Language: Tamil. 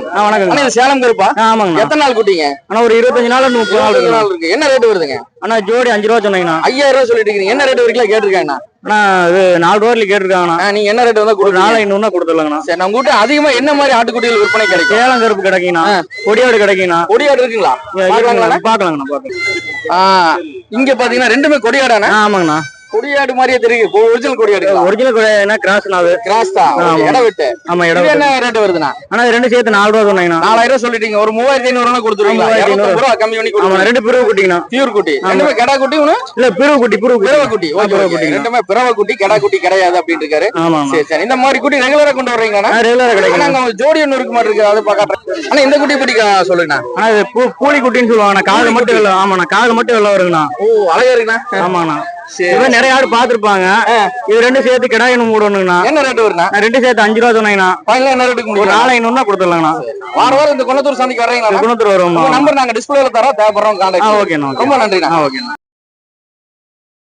இது சேலம் கருப்பா? ஆ ஆமாங்கண்ணா. எத்தனை நாள் குட்டிங்க? அண்ணா ஒரு இருபத்தஞ்சு நாள் முப்பது நாள் நாள் இருக்கு. என்ன ரேட் வருதுங்க? அண்ணா ஜோடி அஞ்சு ரூபா சொன்னீங்கண்ணா. ஐயாயிரம் ரூபாய் சொல்லிட்டு இருக்கீங்க. என்ன ரேட் வரைக்கும் கேட்டிருக்காங்கண்ணா? அண்ணா இது நாலு ரூபாய்ல கேட்டிருக்காங்கண்ணா. நீங்க என்ன ரேட் வந்தா ஒரு கொடுக்கலாம் நாலு ஐநூறுனா கொடுத்துடலாங்கண்ணா. சரி நம்ம கிட்ட அதிகமா என்ன மாதிரி ஆட்டுக்குட்டிகள் விற்பனை கிடைக்கும்? சேலம் கருப்பு கிடைக்குண்ணா. கொடியாடு கிடைக்குண்ணா. கொடியாடு இருக்குங்களா? பாக்கலாங்கண்ணா பாக்கலாம் இங்க பாத்தீங்கன்னா ரெண்டுமே கொடியாடானே ஆ ஆமாங்கண்ணா. கொடியாடு மாதிரியே தெரியுது. ஒரிஜினல் கொடியாடு ஒரிஜினல் கொடியாடுனா கிராஸ்ண்ணா அது. கிராஸ் தான். இடம் விட்டு. ஆமா இடம் என்ன ரேட் வருதுண்ணா? இது ரெண்டு சேர்த்து நாலு ரூபா சொன்னீங்கண்ணா. நாலாயிரம் ரூபாய் சொல்லிட்டீங்க. ஒரு மூவாயிரத்தி ஐநூறு ரூபா கம்மி பண்ணி கொடுத்துருவீங்க. ரெண்டு பிரிவு குட்டிங்கண்ணா. பியூர் குட்டி. ரெண்டுமே கடா குட்டி ஒண்ணு இல்ல பிரிவு குட்டி பிரிவு பிறவ குட்டி. ஓகே குட்டிங்க. ரெண்டுமே பிறவ குட்டி கடா குட்டி கிடையாது அப்படின்னு இருக்காரு ஆமா. சரி சரி. இந்த மாதிரி குட்டி ரெகுலரா கொண்டு வர்றீங்கண்ணா ரெகுலரா ஆனா கிடைக்கும் அங்க ஜோடி ஒண்ணு இருக்கு மாதிரி இருக்கு. அதை பாக்காட்டுறேன் ஆனா இந்த குட்டி பிடிக்க? சொல்லுங்கண்ணா. ஆனா பூலி குட்டின்னு சொல்லுவாங்கண்ணா. காது மட்டும் வெள்ள ஆமாண்ணா. காது மட்டும் வெள்ள வருங்கண்ணா ஓ அழகா இருக்குண்ணா ஆமாண்ணா. நிறைய ஆடு பாத்துருப்பாங்க இது ரெண்டு சேர்த்து கிடாயின்னு மூடணுங்கண்ணா. என்ன ரேட் வருண்ணா? ரெண்டு சேர்த்து அஞ்சு ரூபா சொன்னீங்கண்ணா. ஃபைனலா என்ன ரேட்டுக்கு ஒரு நாலு ஐநூறுனா கொடுத்துடலாங்கண்ணா. வார வாரம் இந்த குணத்தூர் சந்தைக்கு வர்றீங்களா? குணத்தூர் வருவோம்மா. நம்பர் நாங்க டிஸ்பிளேல தரோம் தேவைப்படுறோம் ஓகேண்ணா ஓகே. ரொம்ப நன்றிண்ணா. ஓகேண்ணா.